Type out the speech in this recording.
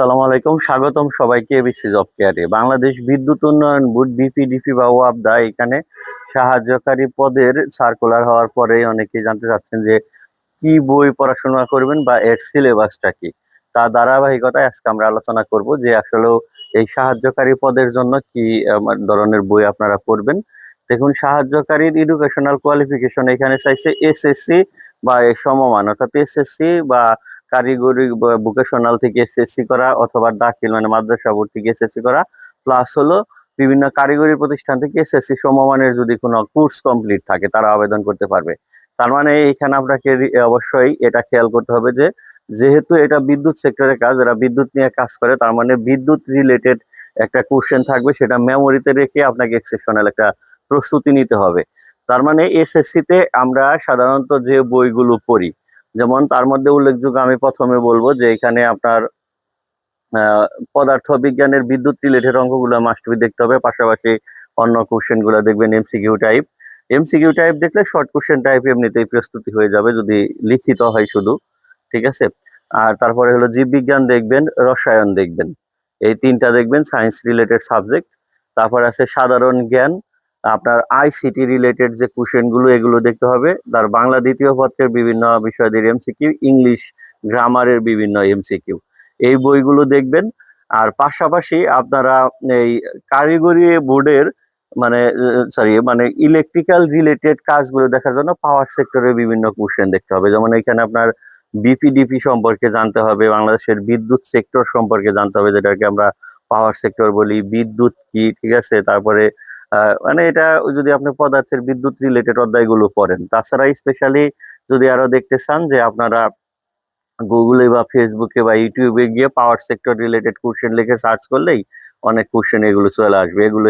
আসসালামু আলাইকুম। স্বাগতম সবাইকে এবিসি জব কেয়ারে বাংলাদেশ বিদ্যুৎ উন্নয়ন বোর্ড বিপিডিপি বা ওয়াবদা এখানে সাহায্যকারী পদের সার্কুলার হওয়ার পরে অনেকেই জানতে চাচ্ছেন যে কি বই পড়াশোনা করবেন বা এর সিলেবাসটা কি? তা ধারাবাহিকতায় আজকে আমরা আলোচনা করব যে আসলে এই সাহায্যকারী পদের জন্য কি ধরনের বই আপনারা পড়বেন। দেখুন, সাহায্যকারীর এডুকেশনাল কোয়ালিফিকেশন এখানে চাইছে এসএসসি বা সমমান, অর্থাৎ এসএসসি বা কারিগরি ভোকেশনাল থেকে এসএসসি করা অথবা দাখিল মানে মাদ্রাসা বোর্ড থেকে এসএসসি করা। প্লাস হলো বিভিন্ন কারিগরি প্রতিষ্ঠান থেকে এসএসসি সমমানের যদি কোনো কোর্স কমপ্লিট থাকে, তারা আবেদন করতে পারবে। তার মানে এখানে আপনাকে অবশ্যই এটা খেয়াল করতে হবে যে, যেহেতু এটা বিদ্যুৎ সেক্টরের কাজ, এরা বিদ্যুৎ নিয়ে কাজ করে, তার মানে বিদ্যুৎ রিলেটেড একটা কোশ্চেন থাকবে, সেটা মেমোরিতে রেখে আপনাকে এক্সেপশনাল একটা প্রস্তুতি নিতে হবে। তার মানে এসএসসি তে আমরা সাধারণত যে বইগুলো পড়ি যেমন তার মধ্যে উল্লেখযোগ্য আমি প্রথমে বলব যে এখানে আপনার পদার্থ বিজ্ঞানের বিদ্যুৎ রিলেটেড অঙ্কগুলো মাস্ট বি দেখতে হবে। পাশাপাশি অন্য কোশ্চেনগুলো দেখবেন এমসিকিউ টাইপ এমসিকিউ টাইপ দেখলে শর্ট কোশ্চেন টাইপ এমনিতেই প্রস্তুতি হয়ে যাবে যদি লিখিত হয় শুধু, ঠিক আছে? আর তারপরে হলো জীববিজ্ঞান দেখবেন, রসায়ন দেখবেন। এই তিনটা দেখবেন সায়েন্স রিলেটেড সাবজেক্ট তারপর আছে সাধারণ জ্ঞান আপনার আইসিটি রিলেটেড যে কোশ্চেনগুলো, এগুলো দেখতে হবে। তার বাংলা দ্বিতীয় পত্রের বিভিন্ন বিষয়দের এমসিকিউ ইংলিশ গ্রামারের বিভিন্ন এমসিকিউ এই বইগুলো দেখবেন। আর পাশাপাশি আপনারা এই কারিগরি বোর্ডের মানে সরি মানে ইলেকট্রিক্যাল রিলেটেড কাজগুলো দেখার জন্য পাওয়ার সেক্টরের বিভিন্ন কোশ্চেন দেখতে হবে। যেমন এখানে আপনার বিপিডিপি সম্পর্কে জানতে হবে, বাংলাদেশের বিদ্যুৎ সেক্টর সম্পর্কে জানতে হবে, যেটাকে আমরা পাওয়ার সেক্টর বলি, বিদ্যুৎ কি, ঠিক আছে? তারপরে মানে এটা যদি আপনি পদার্থের বিদ্যুৎ রিলেটেড অধ্যায়গুলো পড়েন, তাছাড়া স্পেশালি যদি আরও দেখতে চান যে আপনারা গুগলে বা ফেসবুকে বা ইউটিউবে গিয়ে পাওয়ার সেক্টর রিলেটেড কোশ্চেন লিখে সার্চ করলেই অনেক কোশ্চেন এগুলো চলে আসবে। এগুলো